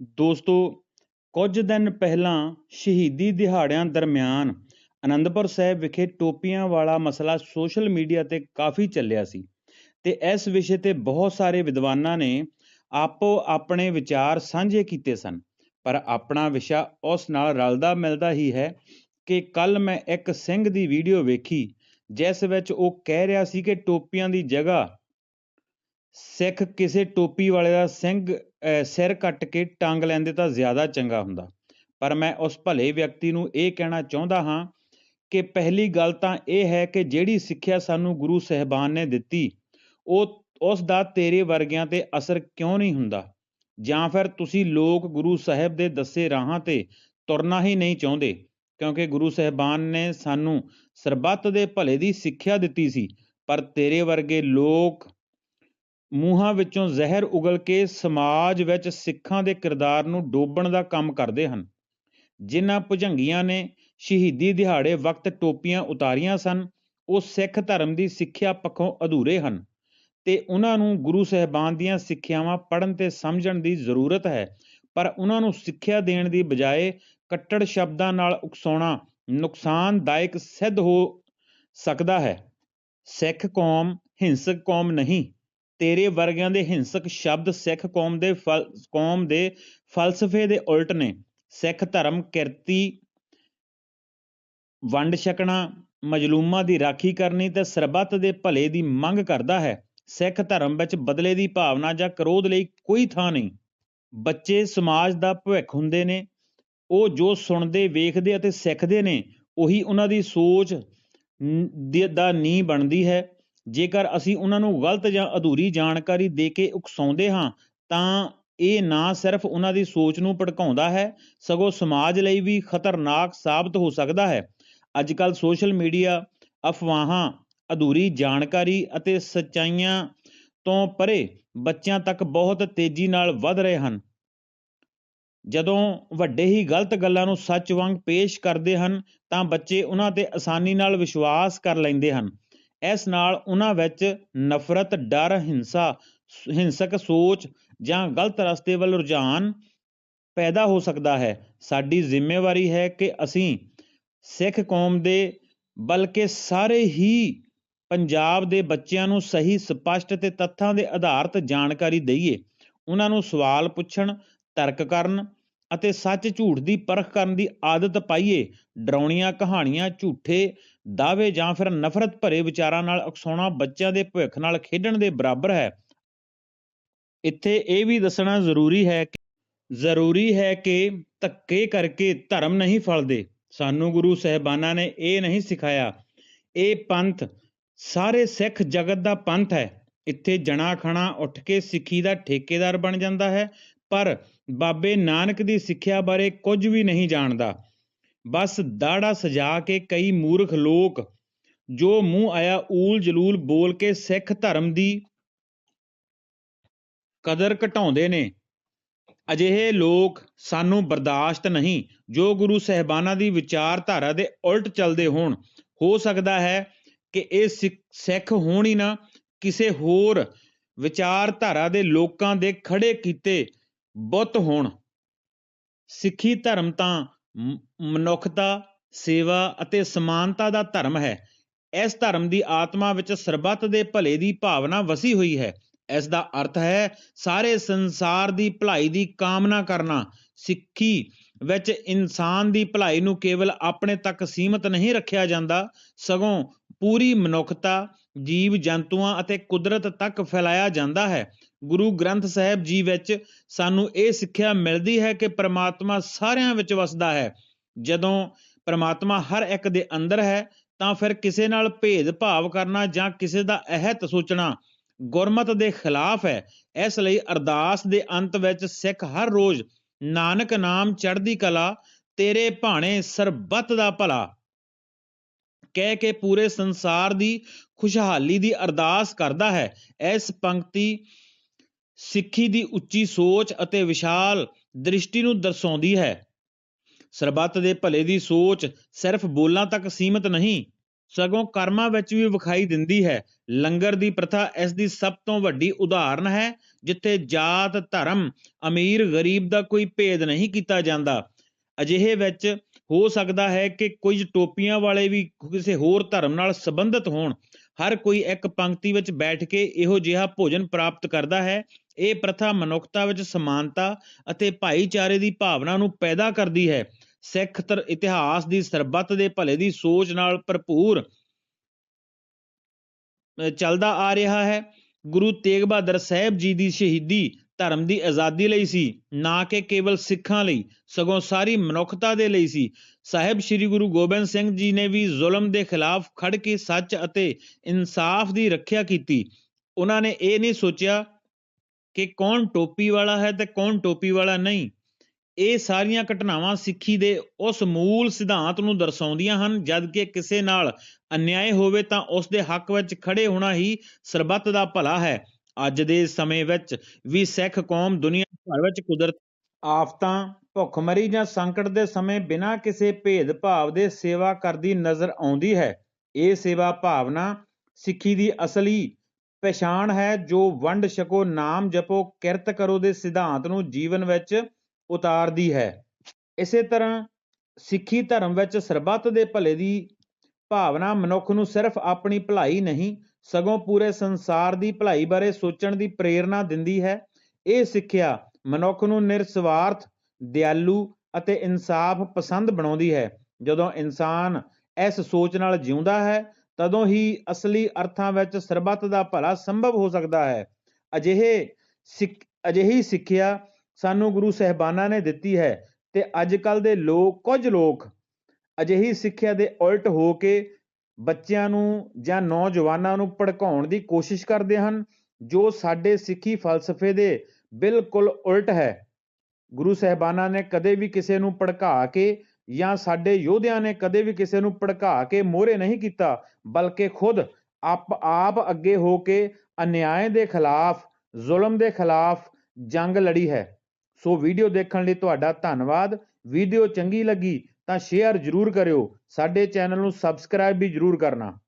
ਦੋਸਤੋ, ਕੁਝ ਦਿਨ ਪਹਿਲਾਂ ਸ਼ਹੀਦੀ ਦਿਹਾੜਿਆਂ ਦਰਮਿਆਨ ਅਨੰਦਪੁਰ ਸਾਹਿਬ ਵਿਖੇ ਟੋਪੀਆਂ ਵਾਲਾ ਮਸਲਾ ਸੋਸ਼ਲ ਮੀਡੀਆ ਤੇ ਕਾਫੀ ਚੱਲਿਆ ਸੀ ਤੇ ਇਸ ਵਿਸ਼ੇ ਤੇ ਬਹੁਤ ਸਾਰੇ ਵਿਦਵਾਨਾਂ ਨੇ ਆਪੋ ਆਪਣੇ ਵਿਚਾਰ ਸਾਂਝੇ ਕੀਤੇ ਸਨ। ਪਰ ਆਪਣਾ ਵਿਸ਼ਾ ਉਸ ਨਾਲ ਰਲਦਾ ਮਿਲਦਾ ਹੀ ਹੈ ਕਿ ਕੱਲ ਮੈਂ ਇੱਕ ਸਿੰਘ ਦੀ ਵੀਡੀਓ ਵੇਖੀ, ਜਿਸ ਵਿੱਚ ਉਹ ਕਹਿ ਰਿਹਾ ਸੀ ਕਿ ਟੋਪੀਆਂ ਦੀ ਜਗ੍ਹਾ ਸਿੱਖ ਕਿਸੇ ਟੋਪੀ ਵਾਲੇ ਦਾ ਸਿੰਘ ਸਿਰ ਕੱਟ ਕੇ ਟੰਗ ਲੈਂਦੇ ਤਾਂ ਜ਼ਿਆਦਾ ਚੰਗਾ ਹੁੰਦਾ। ਪਰ ਮੈਂ ਉਸ ਭਲੇ ਵਿਅਕਤੀ ਨੂੰ ਇਹ ਕਹਿਣਾ ਚਾਹੁੰਦਾ ਹਾਂ ਕਿ ਪਹਿਲੀ ਗੱਲ ਤਾਂ ਇਹ ਹੈ ਕਿ ਜਿਹੜੀ ਸਿੱਖਿਆ ਸਾਨੂੰ ਗੁਰੂ ਸਾਹਿਬਾਨ ਨੇ ਦਿੱਤੀ, ਉਹ ਉਸ ਦਾ ਤੇਰੇ ਵਰਗਿਆਂ ਤੇ ਅਸਰ ਕਿਉਂ ਨਹੀਂ ਹੁੰਦਾ? ਜਾਂ ਫਿਰ ਤੁਸੀਂ ਲੋਕ ਗੁਰੂ ਸਾਹਿਬ ਦੇ ਦੱਸੇ ਰਾਹਾਂ ਤੇ ਤੁਰਨਾ ਹੀ ਨਹੀਂ ਚਾਹੁੰਦੇ, ਕਿਉਂਕਿ ਗੁਰੂ ਸਾਹਿਬਾਨ ਨੇ ਸਾਨੂੰ ਸਰਬੱਤ ਦੇ ਭਲੇ ਦੀ ਸਿੱਖਿਆ ਦਿੱਤੀ ਸੀ, ਪਰ ਤੇਰੇ ਵਰਗੇ ਲੋਕ ਮੂੰਹਾਂ ਵਿੱਚੋਂ ਜ਼ਹਿਰ ਉਗਲ ਕੇ ਸਮਾਜ ਵਿੱਚ ਸਿੱਖਾਂ ਦੇ ਕਿਰਦਾਰ ਨੂੰ ਡੋਬਣ ਦਾ ਕੰਮ ਕਰਦੇ ਹਨ। ਜਿਨ੍ਹਾਂ ਭੁਜੰਗੀਆਂ ਨੇ ਸ਼ਹੀਦੀ ਦਿਹਾੜੇ ਵਕਤ ਟੋਪੀਆਂ ਉਤਾਰੀਆਂ ਸਨ, ਉਹ ਸਿੱਖ ਧਰਮ ਦੀ ਸਿੱਖਿਆ ਪੱਖੋਂ ਅਧੂਰੇ ਹਨ ਤੇ ਉਹਨਾਂ ਨੂੰ ਗੁਰੂ ਸਾਹਿਬਾਨ ਦੀਆਂ ਸਿੱਖਿਆਵਾਂ ਪੜ੍ਹਨ ਤੇ ਸਮਝਣ ਦੀ ਜ਼ਰੂਰਤ ਹੈ। ਪਰ ਉਹਨਾਂ ਨੂੰ ਸਿੱਖਿਆ ਦੇਣ ਦੀ ਬਜਾਏ ਕੱਟੜ ਸ਼ਬਦਾਂ ਨਾਲ ਉਕਸਾਉਣਾ ਨੁਕਸਾਨਦਾਇਕ ਸਿੱਧ ਹੋ ਸਕਦਾ ਹੈ। ਸਿੱਖ ਕੌਮ, ਹਿੰਸਕ ਕੌਮ ਨਹੀਂ। ਤੇਰੇ ਵਰਗਿਆਂ ਦੇ ਹਿੰਸਕ ਸ਼ਬਦ ਸਿੱਖ ਕੌਮ ਦੇ ਫਲ, ਕੌਮ ਦੇ ਫਲਸਫੇ ਦੇ ਉਲਟ ਨੇ। ਸਿੱਖ ਧਰਮ ਕਿਰਤੀ ਵੰਡ ਛਕਣਾ, ਮਜਲੂਮਾਂ ਦੀ ਰਾਖੀ ਕਰਨੀ ਤੇ ਸਰਬੱਤ ਦੇ ਭਲੇ ਦੀ ਮੰਗ ਕਰਦਾ ਹੈ। ਸਿੱਖ ਧਰਮ ਵਿੱਚ ਬਦਲੇ ਦੀ ਭਾਵਨਾ ਜਾਂ ਕਰੋਧ ਲਈ ਕੋਈ ਥਾਂ ਨਹੀਂ। ਬੱਚੇ ਸਮਾਜ ਦਾ ਭਵਿੱਖ ਹੁੰਦੇ ਨੇ। ਉਹ ਜੋ ਸੁਣਦੇ, ਵੇਖਦੇ ਅਤੇ ਸਿੱਖਦੇ ਨੇ, ਉਹੀ ਉਹਨਾਂ ਦੀ ਸੋਚ ਦਾ ਨੀਂਹ ਬਣਦੀ ਹੈ। ਜੇਕਰ ਅਸੀਂ ਉਹਨਾਂ ਨੂੰ ਗਲਤ ਜਾਂ ਅਧੂਰੀ ਜਾਣਕਾਰੀ ਦੇ ਕੇ ਉਕਸਾਉਂਦੇ ਹਾਂ, ਤਾਂ ਇਹ ਨਾ ਸਿਰਫ ਉਹਨਾਂ ਦੀ ਸੋਚ ਨੂੰ ਭੜਕਾਉਂਦਾ ਹੈ, ਸਗੋਂ ਸਮਾਜ ਲਈ ਵੀ ਖਤਰਨਾਕ ਸਾਬਤ ਹੋ ਸਕਦਾ ਹੈ। ਅੱਜ ਕੱਲ੍ਹ ਸੋਸ਼ਲ ਮੀਡੀਆ ਅਫਵਾਹਾਂ, ਅਧੂਰੀ ਜਾਣਕਾਰੀ ਅਤੇ ਸੱਚਾਈਆਂ ਤੋਂ ਪਰੇ ਬੱਚਿਆਂ ਤੱਕ ਬਹੁਤ ਤੇਜ਼ੀ ਨਾਲ ਵੱਧ ਰਹੇ ਹਨ। ਜਦੋਂ ਵੱਡੇ ਹੀ ਗਲਤ ਗੱਲਾਂ ਨੂੰ ਸੱਚ ਵਾਂਗ ਪੇਸ਼ ਕਰਦੇ ਹਨ, ਤਾਂ ਬੱਚੇ ਉਹਨਾਂ ਤੇ ਆਸਾਨੀ ਨਾਲ ਵਿਸ਼ਵਾਸ ਕਰ ਲੈਂਦੇ ਹਨ। ਇਸ ਨਾਲ ਉਹਨਾਂ ਵਿੱਚ ਨਫ਼ਰਤ, ਡਰ, ਹਿੰਸਾ, ਹਿੰਸਕ ਸੋਚ ਜਾਂ ਗਲਤ ਰਸਤੇ ਵੱਲ ਰੁਝਾਨ ਪੈਦਾ ਹੋ ਸਕਦਾ ਹੈ। ਸਾਡੀ ਜ਼ਿੰਮੇਵਾਰੀ ਹੈ ਕਿ ਅਸੀਂ ਸਿੱਖ ਕੌਮ ਦੇ ਬਲਕਿ ਸਾਰੇ ਹੀ ਪੰਜਾਬ ਦੇ ਬੱਚਿਆਂ ਨੂੰ ਸਹੀ, ਸਪਸ਼ਟ ਤੇ ਤੱਥਾਂ ਦੇ ਆਧਾਰਿਤ ਜਾਣਕਾਰੀ ਦਈਏ। ਉਹਨਾਂ ਨੂੰ ਸਵਾਲ ਪੁੱਛਣ, ਤਰਕ ਕਰਨ ਅਤੇ ਸੱਚ ਝੂਠ ਦੀ ਪਰਖ ਕਰਨ ਦੀ ਆਦਤ ਪਾਈਏ। ਡਰਾਉਣੀਆਂ ਕਹਾਣੀਆਂ, ਝੂਠੇ ਦਾਅਵੇ ਜਾਂ ਫਿਰ ਨਫ਼ਰਤ ਭਰੇ ਵਿਚਾਰਾਂ ਨਾਲ ਉਕਸਾਉਣਾ ਬੱਚਿਆਂ ਦੇ ਭਵਿੱਖ ਨਾਲ ਖੇਡਣ ਦੇ ਬਰਾਬਰ ਹੈ। ਇੱਥੇ ਇਹ ਵੀ ਦੱਸਣਾ ਜ਼ਰੂਰੀ ਹੈ ਕਿ, ਜ਼ਰੂਰੀ ਹੈ ਕਿ ਧੱਕੇ ਕਰਕੇ ਧਰਮ ਨਹੀਂ ਫਲਦੇ। ਸਾਨੂੰ ਗੁਰੂ ਸਾਹਿਬਾਨਾਂ ਨੇ ਇਹ ਨਹੀਂ ਸਿਖਾਇਆ। ਇਹ ਪੰਥ, ਸਾਰੇ ਸਿੱਖ ਜਗਤ ਦਾ ਪੰਥ ਹੈ। ਇੱਥੇ ਜਣਾ ਖਣਾ ਉੱਠ ਕੇ ਸਿੱਖੀ ਦਾ ਠੇਕੇਦਾਰ ਬਣ ਜਾਂਦਾ ਹੈ, ਪਰ ਬਾਬੇ ਨਾਨਕ ਦੀ ਸਿੱਖਿਆ ਬਾਰੇ ਕੁਝ ਵੀ ਨਹੀਂ ਜਾਣਦਾ। ਬਸ ਦਾੜਾ ਸਜਾ ਕੇ ਕਈ ਮੂਰਖ ਲੋਕ, ਜੋ ਮੂੰਹ ਆਇਆ ਊਲ ਜਲੂਲ ਬੋਲ ਕੇ ਸਿੱਖ ਧਰਮ ਦੀ ਕਦਰ ਘਟਾਉਂਦੇ ਨੇ। ਅਜਿਹੇ ਲੋਕ ਸਾਨੂੰ ਬਰਦਾਸ਼ਤ ਨਹੀਂ, ਜੋ ਗੁਰੂ ਸਾਹਿਬਾਨਾਂ ਦੀ ਵਿਚਾਰਧਾਰਾ ਦੇ ਉਲਟ ਚੱਲਦੇ ਹੋਣ। ਹੋ ਸਕਦਾ ਹੈ ਕਿ ਇਹ ਸਿੱਖ- ਸਿੱਖ ਹੋਣ ਹੀ ਨਾ, ਕਿਸੇ ਹੋਰ ਵਿਚਾਰਧਾਰਾ ਦੇ ਲੋਕਾਂ ਦੇ ਖੜੇ ਕੀਤੇ ਬੁੱਤ ਹੋਣ। ਸਿੱਖੀ ਧਰਮ ਤਾਂ ਮਨੁੱਖਤਾ, ਸੇਵਾ ਅਤੇ ਸਮਾਨਤਾ ਦਾ ਧਰਮ ਹੈ। ਇਸ ਧਰਮ ਦੀ ਆਤਮਾ ਵਿੱਚ ਸਰਬੱਤ ਦੇ ਭਲੇ ਦੀ ਭਾਵਨਾ ਵਸੀ ਹੋਈ ਹੈ। ਇਸ ਦਾ ਅਰਥ ਹੈ, ਸਾਰੇ ਸੰਸਾਰ ਦੀ ਭਲਾਈ ਦੀ ਕਾਮਨਾ ਕਰਨਾ। ਸਿੱਖੀ ਵਿੱਚ ਇਨਸਾਨ ਦੀ ਭਲਾਈ ਨੂੰ ਕੇਵਲ ਆਪਣੇ ਤੱਕ ਸੀਮਤ ਨਹੀਂ ਰੱਖਿਆ ਜਾਂਦਾ। ਸਗੋਂ ਪੂਰੀ ਮਨੁੱਖਤਾ ਜੀਵ ਜੰਤੂਆਂ ਅਤੇ ਕੁਦਰਤ ਤੱਕ ਫੈਲਾਇਆ ਜਾਂਦਾ ਹੈ। ਗੁਰੂ ਗ੍ਰੰਥ ਸਾਹਿਬ ਜੀ ਵਿੱਚ ਸਾਨੂੰ ਇਹ ਸਿੱਖਿਆ ਮਿਲਦੀ ਹੈ ਕਿ ਪ੍ਰਮਾਤਮਾ ਸਾਰਿਆਂ ਵਿੱਚ ਵਸਦਾ ਹੈ। ਜਦੋਂ ਪ੍ਰਮਾਤਮਾ ਹਰ ਇੱਕ ਦੇ ਅੰਦਰ ਹੈ, ਤਾਂ ਫਿਰ ਕਿਸੇ ਨਾਲ ਭੇਦਭਾਵ ਕਰਨਾ ਜਾਂ ਕਿਸੇ ਦਾ ਅਹਿਤ ਸੋਚਣਾ ਗੁਰਮਤ ਦੇ ਖਿਲਾਫ ਹੈ। ਇਸ ਲਈ ਅਰਦਾਸ ਦੇ ਅੰਤ ਵਿੱਚ ਸਿੱਖ ਹਰ ਰੋਜ਼ ਨਾਨਕ ਨਾਮ ਚੜ੍ਹਦੀ ਕਲਾ, ਤੇਰੇ ਭਾਣੇ ਸਰਬੱਤ ਦਾ ਭਲਾ। ਕਹਿ ਕੇ ਪੂਰੇ ਸੰਸਾਰ ਦੀ ਖੁਸ਼ਹਾਲੀ ਦੀ ਅਰਦਾਸ ਕਰਦਾ ਹੈ। ਇਸ ਪੰਕਤੀ ਸਿੱਖੀ ਦੀ ਉੱਚੀ ਸੋਚ ਅਤੇ ਵਿਸ਼ਾਲ ਦ੍ਰਿਸ਼ਟੀ ਨੂੰ ਦਰਸਾਉਂਦੀ ਹੈ। ਸਰਬੱਤ ਦੇ ਭਲੇ ਦੀ ਸੋਚ ਸਿਰਫ ਬੋਲਾਂ ਤੱਕ ਸੀਮਤ ਨਹੀਂ, ਸਗੋਂ ਕਰਮਾਂ ਵਿੱਚ ਵੀ ਵਿਖਾਈ ਦਿੰਦੀ ਹੈ। ਲੰਗਰ ਦੀ ਪ੍ਰਥਾ ਇਸ ਦੀ ਸਭ ਤੋਂ ਵੱਡੀ ਉਦਾਹਰਨ ਹੈ, ਜਿੱਥੇ ਜਾਤ ਧਰਮ ਅਮੀਰ ਗਰੀਬ ਦਾ ਕੋਈ ਭੇਦ ਨਹੀਂ ਕੀਤਾ ਜਾਂਦਾ। ਅਜਿਹੇ ਵਿੱਚ ਹੋ ਸਕਦਾ ਹੈ ਕਿ ਕੁਝ ਟੋਪੀਆਂ ਵਾਲੇ ਵੀ ਕਿਸੇ ਹੋਰ ਧਰਮ ਨਾਲ ਸੰਬੰਧਿਤ ਹੋਣ। ਹਰ ਕੋਈ ਇੱਕ ਪੰਕਤੀ ਵਿੱਚ ਬੈਠ ਕੇ ਇਹੋ ਜਿਹਾ ਭੋਜਨ ਪ੍ਰਾਪਤ ਕਰਦਾ ਹੈ। ਇਹ ਪ੍ਰਥਾ ਮਨੁੱਖਤਾ ਵਿੱਚ ਸਮਾਨਤਾ ਅਤੇ ਭਾਈਚਾਰੇ ਦੀ ਭਾਵਨਾ ਨੂੰ ਪੈਦਾ ਕਰਦੀ ਹੈ। ਸਿੱਖ ਤਰ ਇਤਿਹਾਸ ਦੀ ਸਰਬੱਤ ਦੇ ਭਲੇ ਦੀ ਸੋਚ ਨਾਲ ਭਰਪੂਰ ਚੱਲਦਾ ਆ ਰਿਹਾ ਹੈ। ਗੁਰੂ ਤੇਗ ਬਹਾਦਰ ਸਾਹਿਬ ਜੀ ਦੀ ਸ਼ਹੀਦੀ ਧਰਮ ਦੀ ਆਜ਼ਾਦੀ ਲਈ ਸੀ, ਨਾ ਕਿ ਕੇਵਲ ਸਿੱਖਾਂ ਲਈ, ਸਗੋਂ ਸਾਰੀ ਮਨੁੱਖਤਾ ਦੇ ਲਈ ਸੀ। ਸਾਹਿਬ ਸ੍ਰੀ ਗੁਰੂ ਗੋਬਿੰਦ ਸਿੰਘ ਜੀ ਨੇ ਵੀ ਜ਼ੁਲਮ ਦੇ ਖਿਲਾਫ ਖੜ ਕੇ ਸੱਚ ਅਤੇ ਇਨਸਾਫ ਦੀ ਰੱਖਿਆ ਕੀਤੀ। ਉਹਨਾਂ ਨੇ ਇਹ ਨਹੀਂ ਸੋਚਿਆ ਕਿ ਕੌਣ ਟੋਪੀ ਵਾਲਾ ਹੈ ਤੇ ਕੌਣ ਟੋਪੀ ਵਾਲਾ ਨਹੀਂ। ਇਹ ਸਾਰੀਆਂ ਘਟਨਾਵਾਂ ਸਿੱਖੀ ਦੇ ਉਸ ਮੂਲ ਸਿਧਾਂਤ ਨੂੰ ਦਰਸਾਉਂਦੀਆਂ ਹਨ, ਜਦ ਕਿ ਕਿਸੇ ਨਾਲ ਅਨਿਆਏ ਹੋਵੇ ਤਾਂ ਉਸ ਦੇ ਹੱਕ ਵਿੱਚ ਖੜੇ ਹੋਣਾ ਹੀ ਸਰਬੱਤ ਦਾ ਭਲਾ ਹੈ। ਅੱਜ ਦੇ ਸਮੇਂ ਵਿੱਚ ਵੀ ਸਿੱਖ ਕੌਮ ਦੁਨੀਆ ਭਰ ਵਿੱਚ ਕੁਦਰਤ ਆਫਤਾਂ, ਭੁੱਖਮਰੀ ਜਾਂ ਸੰਕਟ ਦੇ ਸਮੇਂ ਬਿਨਾਂ ਕਿਸੇ ਭੇਦਭਾਵ ਦੇ ਸੇਵਾ ਕਰਦੀ ਨਜ਼ਰ ਆਉਂਦੀ ਹੈ। ਇਹ ਸੇਵਾ ਭਾਵਨਾ ਸਿੱਖੀ ਦੀ ਅਸਲੀ ਪਛਾਣ ਹੈ, ਜੋ ਵੰਡ ਛਕੋ, ਨਾਮ ਜਪੋ, ਕਿਰਤ ਕਰੋ ਦੇ ਸਿਧਾਂਤ ਨੂੰ ਜੀਵਨ ਵਿੱਚ ਉਤਾਰਦੀ ਹੈ। ਇਸੇ ਤਰ੍ਹਾਂ ਸਿੱਖੀ ਧਰਮ ਵਿੱਚ ਸਰਬੱਤ ਦੇ ਭਲੇ ਦੀ ਭਾਵਨਾ ਮਨੁੱਖ ਨੂੰ ਸਿਰਫ ਆਪਣੀ ਭਲਾਈ ਨਹੀਂ ਸਗੋਂ ਪੂਰੇ ਸੰਸਾਰ ਦੀ ਭਲਾਈ ਬਾਰੇ ਸੋਚਣ ਦੀ ਪ੍ਰੇਰਣਾ ਦਿੰਦੀ ਹੈ। ਇਹ ਸਿੱਖਿਆ ਮਨੁੱਖ ਨੂੰ ਨਿਰਸਵਾਰਥ, ਦਿਆਲੂ ਅਤੇ ਇਨਸਾਫ ਪਸੰਦ ਬਣਾਉਂਦੀ ਹੈ। ਜਦੋਂ ਇਨਸਾਨ ਇਸ ਸੋਚ ਨਾਲ ਜਿਉਂਦਾ ਹੈ, ਤਦੋਂ ਹੀ ਅਸਲੀ ਅਰਥਾਂ ਵਿੱਚ ਸਰਬੱਤ ਦਾ ਭਲਾ ਸੰਭਵ ਹੋ ਸਕਦਾ ਹੈ। ਅਜਿਹੇ ਸਿੱਖ, ਅਜਿਹੀ ਸਿੱਖਿਆ ਸਾਨੂੰ ਗੁਰੂ ਸਹਿਬਾਨਾਂ ਨੇ ਦਿੱਤੀ ਹੈ ਤੇ ਅੱਜ ਕੱਲ ਦੇ ਲੋਕ, ਕੁਝ ਲੋਕ ਅਜਿਹੀ ਸਿੱਖਿਆ ਦੇ ਉਲਟ ਹੋ ਕੇ ਬੱਚਿਆਂ ਨੂੰ ਜਾਂ ਨੌਜਵਾਨਾਂ ਨੂੰ ਭੜਕਾਉਣ ਦੀ ਕੋਸ਼ਿਸ਼ ਕਰਦੇ ਹਨ, ਜੋ ਸਾਡੇ ਸਿੱਖੀ ਫਲਸਫੇ ਦੇ ਬਿਲਕੁਲ ਉਲਟ ਹੈ। ਗੁਰੂ ਸਹਿਬਾਨਾਂ ਨੇ ਕਦੇ ਵੀ ਕਿਸੇ ਨੂੰ ਭੜਕਾ ਕੇ ਜਾਂ ਸਾਡੇ ਯੋਧਿਆਂ ਨੇ ਕਦੇ ਵੀ ਕਿਸੇ ਨੂੰ ਭੜਕਾ ਕੇ ਮੋਹਰੇ ਨਹੀਂ ਕੀਤਾ, ਬਲਕਿ ਖੁਦ ਆਪ ਆਪ ਅੱਗੇ ਹੋ ਕੇ ਅਨਿਆਏ ਦੇ ਖਿਲਾਫ, ਜ਼ੁਲਮ ਦੇ ਖਿਲਾਫ ਜੰਗ ਲੜੀ ਹੈ। ਸੋ ਵੀਡੀਓ ਦੇਖਣ ਲਈ ਤੁਹਾਡਾ ਧੰਨਵਾਦ। ਵੀਡੀਓ ਚੰਗੀ ਲੱਗੀ ਤਾਂ ਸ਼ੇਅਰ ਜ਼ਰੂਰ ਕਰਿਓ। ਸਾਡੇ ਚੈਨਲ ਨੂੰ ਸਬਸਕ੍ਰਾਈਬ ਵੀ ਜ਼ਰੂਰ ਕਰਨਾ।